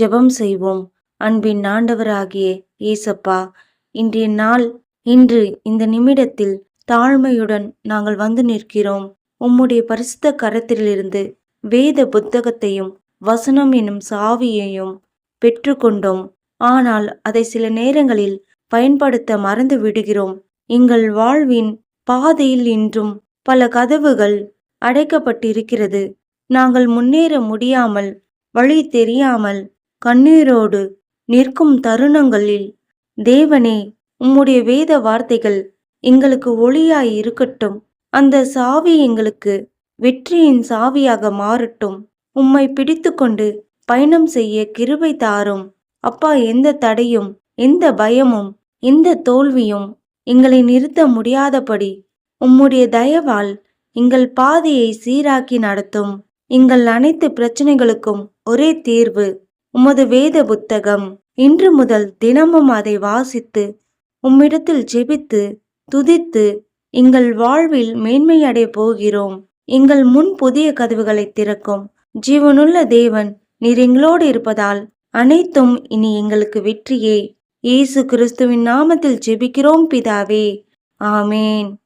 ஜெபம் செய்வோம். அன்பின் ஆண்டவராகிய ஏசப்பா இன்றைய நாள் இன்று இந்த நிமிடத்தில் தாழ்மையுடன் நாங்கள் வந்து நிற்கிறோம். உம்முடைய பரிசுத்த கரத்திலிருந்து வேத புத்தகத்தையும் வசனம் எனும் சாவியையும் பெற்றுக்கொண்டோம். ஆனால் அதை சில நேரங்களில் பயன்படுத்த மறந்து விடுகிறோம். எங்கள் வாழ்வின் பாதையில் இன்றும் பல கதவுகள் அடைக்கப்பட்டிருக்கிறது. நாங்கள் முன்னேற முடியாமல் வழி தெரியாமல் கண்ணீரோடு நிற்கும் தருணங்களில் தேவனே உம்முடைய வேத வார்த்தைகள் எங்களுக்கு ஒளியாய் இருக்கட்டும். அந்த சாவி எங்களுக்கு வெற்றியின் சாவியாக மாறட்டும். உம்மை பிடித்துக்கொண்டு பயணம் செய்ய கிருபை தாரும். அப்பா எந்த தடையும் எந்த பயமும் எந்த தோல்வியும் எங்களை நிறுத்த முடியாதபடி உம்முடைய தயவால் எங்கள் பாதையை சீராக்கி நடத்தும். எங்கள் அனைத்து பிரச்சனைகளுக்கும் ஒரே தீர்வு உமது வேத புத்தகம். இன்று முதல் தினமும் அதை வாசித்து உம்மிடத்தில் ஜெபித்து துதித்து எங்கள் வாழ்வில் மேன்மையடைய போகிறோம். எங்கள் முன் புதிய கதவுகளை திறக்கும். ஜீவனுள்ள தேவன் நீர் எங்களோடு இருப்பதால் அனைத்தும் இனி எங்களுக்கு வெற்றியே. இயேசு கிறிஸ்துவின் நாமத்தில் ஜெபிக்கிறோம் பிதாவே. ஆமேன்.